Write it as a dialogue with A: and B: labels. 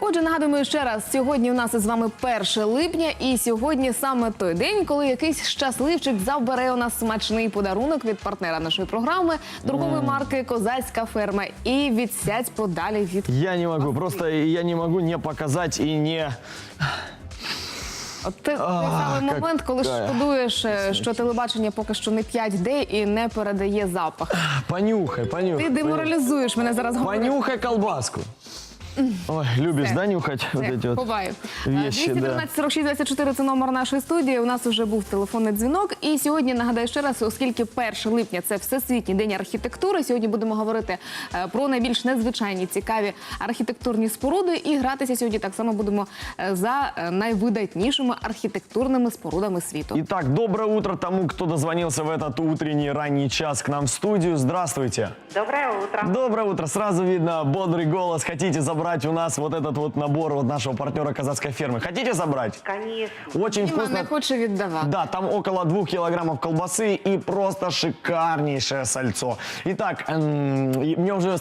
A: Отже, нагадуємо ще раз, сьогодні у нас із вами 1 липня, і сьогодні саме той день, коли якийсь щасливчик забере у нас смачний подарунок від партнера нашої програми, торгової марки Козацька ферма, і відсядь подалі від
B: Я не могу, просто я не могу не показать и не...
A: От те- той
B: А,
A: самий момент, коли
B: какая.
A: шкодуєш, е, що телебачення поки що не 5D і не передає запах.
B: Понюхай, понюхай.
A: Ти деморалізуєш мене зараз. говорити.
B: Понюхай колбаску. Ой, любишь,
A: Все.
B: да, нюхать вот
A: Це,
B: эти вот
A: ховаю.
B: вещи, да.
A: 213 46 24 – це номер нашої студії. У нас вже був телефонний дзвінок. І сьогодні нагадаю ще раз, оскільки 1 липня це всесвітній день архітектури. Сьогодні будемо говорити е, про найбільш незвичайні цікаві архітектурні споруди. І гратися сьогодні так само будемо е, за е, найвидатнішими архітектурними спорудами світу.
B: Итак, доброе утро тому, кто дозвонился в этот утренний ранний час к нам в студию. Здравствуйте.
C: Доброе утро.
B: Доброе утро. Сразу видно бодрый голос. Хотите забрать у нас вот этот вот набор вот нашего партнера казацкой фермы? Хотите забрать?
C: Конечно.
B: Очень
A: Діма
B: вкусно.
A: не хоче віддавати.
B: Да, там около двух килограммов колбасы и просто шикарнейшее сальцо. Итак, эм, и мне уже